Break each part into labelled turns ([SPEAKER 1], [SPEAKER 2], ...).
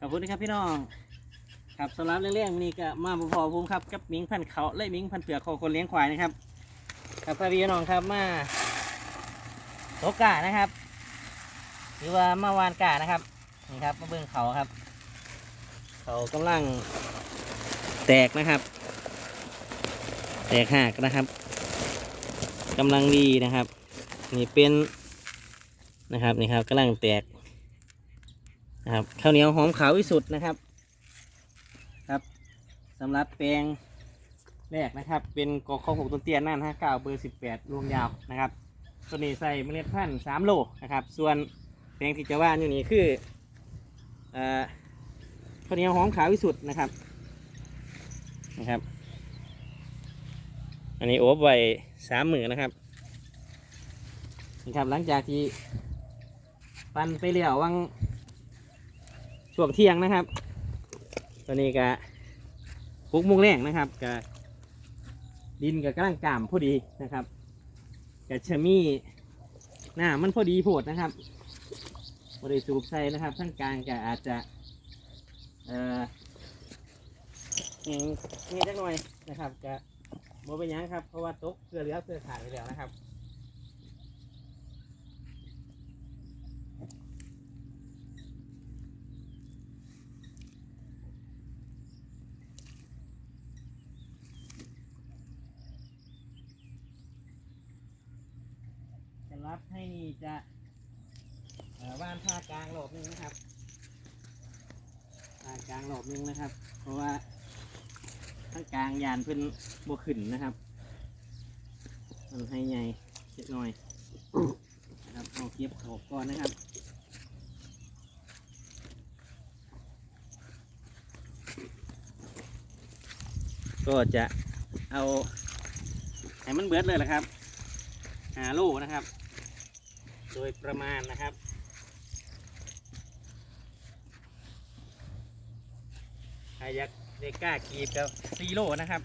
[SPEAKER 1] ขอบคุณนะครับพี่น้องครับสำหรับเรื่องนี้ก็มาพอภูมิครับกับมิงพันเขาและมิงพันเปลือกของคนเลี้ยงควายนะครับครับพาพี่น้องครับมาโตกานะครับ หรือว่ามาวานกานะครับนี่ครับมาเบิ่งเขาครับ เขากำลังแตกนะครับ แตกหักนะครับกำลังดีนะครับ นี่เป็นนะครับนี่ครับกำลังแตก นะครับข้าวเหนียวหอมขาววิสุทธ์นะครับ ครับสำหรับแปลงแรกนะครับ เป็นกอข้าวหกต้นเตี้ยน่านห้าเก้าเบอร์สิบแปดรวงยาวนะครับตัวนี้ใส่เมล็ดพันธุ์สามโลนะครับ ส่วนแปลงที่จะว่านอยู่นี่คือข้าวเหนียวหอมขาววิสุทธ์นะครับนะครับ อันนี้โอบไว้สามหมื่นนะครับนี่ครับหลังจากที่ ปั่นไปเลี้ยววัง ช่วงเที่ยงนะครับ ตัวนี้ก็ปลุกมุงแรงนะครับกับดินกับกำลังกามพอดีนะครับกับชะมีหน้ามันพอดีโพดนะครับบริสูบใส่นะครับทั้งกลางก็อาจจะเอ่อนี่นี่จักหน่อยนะครับจะโมเป็นยังครับ เพราะว่าตกเกลือเหลือเกลือขาดไปแล้วนะครับ รับให้นี่จะว่านผ้ากลางหลบหนึงนะครับผ้ากลางหลบหนึงนะครับ เพราะว่าทั้งกลางยานเพิ่นบวขึ้นนะครับมันให้ใหญ่เล็กน้อยนะครับเอาเก็บเขาก่อนนะครับก็จะเอาให้มันเบิดเลยแหละครับหาลูกนะครับ ดยประมาณนะครับใครอยากเด็กกล้ากีบกับซีโร่นะครับ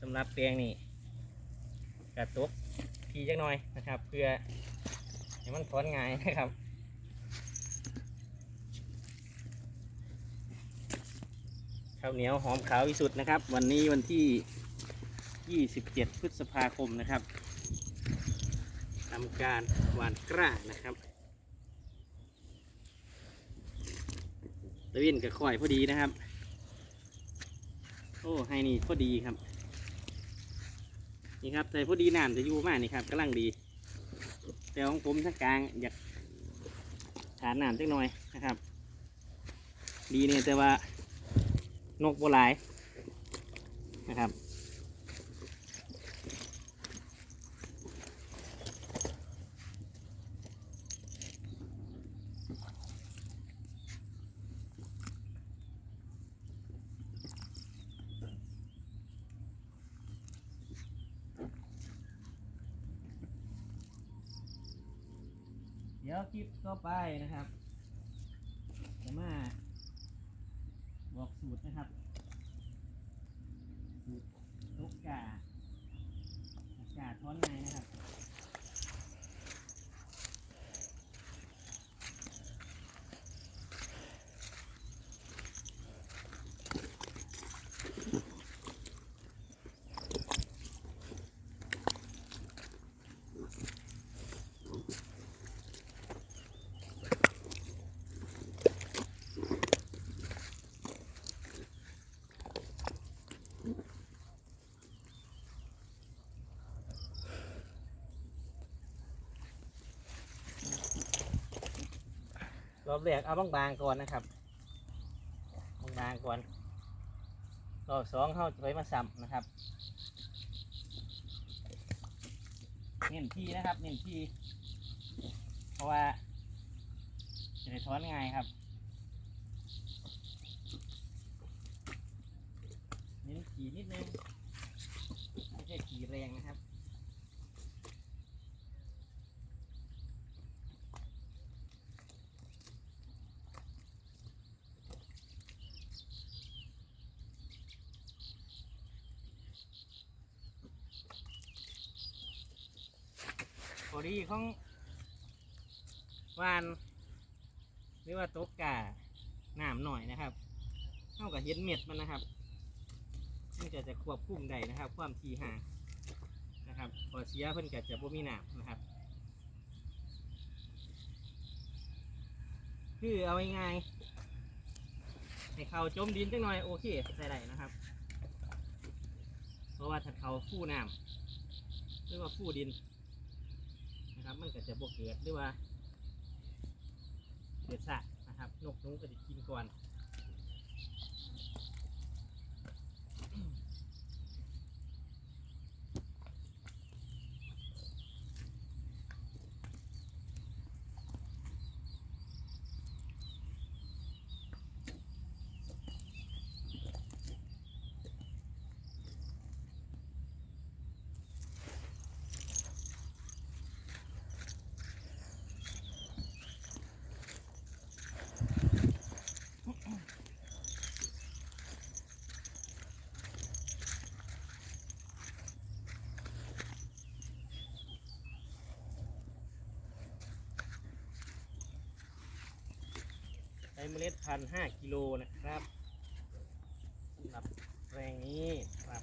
[SPEAKER 1] สำหรับเตียงนี่กระตุกทีจักหน่อยนะครับ เพื่อให้มันถอนง่ายนะครับข้าวเหนียวหอมขาววิสุทธ์นะครับ วันนี้วันที่ 27 พฤษภาคมนะครับ ทำการหวานกล้านะครับตะวินกับข่อยพอดีนะครับ โอ้ให้นี่พอดีครับ นี่ครับใส่พอดีน้ำจะอยู่มากนี่ครับกำลังดี แต่ของผมทั้งกลางอยากทานน้ำจักหน่อยนะครับ ดีเนี่ยแต่ว่านกโบหลายนะครับ ดี๋ยวคลิปต่อไปนะครับจะมาบอกสูตรนะครับ สูตรตุกกาอากาศท้อนในนะค รับรอบแรกเอาบางๆก่อนนะครับบางๆก่อนรอบสองเข้าไปมาซ้ำนะครับเน้นที่นะครับเน้นที่เพราะว่าจะได้ถอนง่ายครับเน้นขี่นิดนึงไม่ใช่ขี่แรงนะครับ พอดีของวาน หรือว่าตกกาหน้ำหน่อยนะครับเท่ากับเห็นเม็ดมันนะครับมันก็จะควบคุมได้นะครับ ความทีห่างนะครับพอเสียเพิ่นก็จะบ่มีน้ำนะครับ คือเอาง่ายๆให้เขาจมดินจังหน่อยโอเคใส่ได้นะครับ เพราะว่าถ้าเขาฟู่น้ำหรือว่าฟู่ดิน นะครับ มันก็จะบกเกิดหรือว่าเกิดสะนะครับ นกนุ้งก็จะกินก่อน ช้เมล็ดพันธุ์5กิโลนะครับสำหรับแปลงนี้ครับ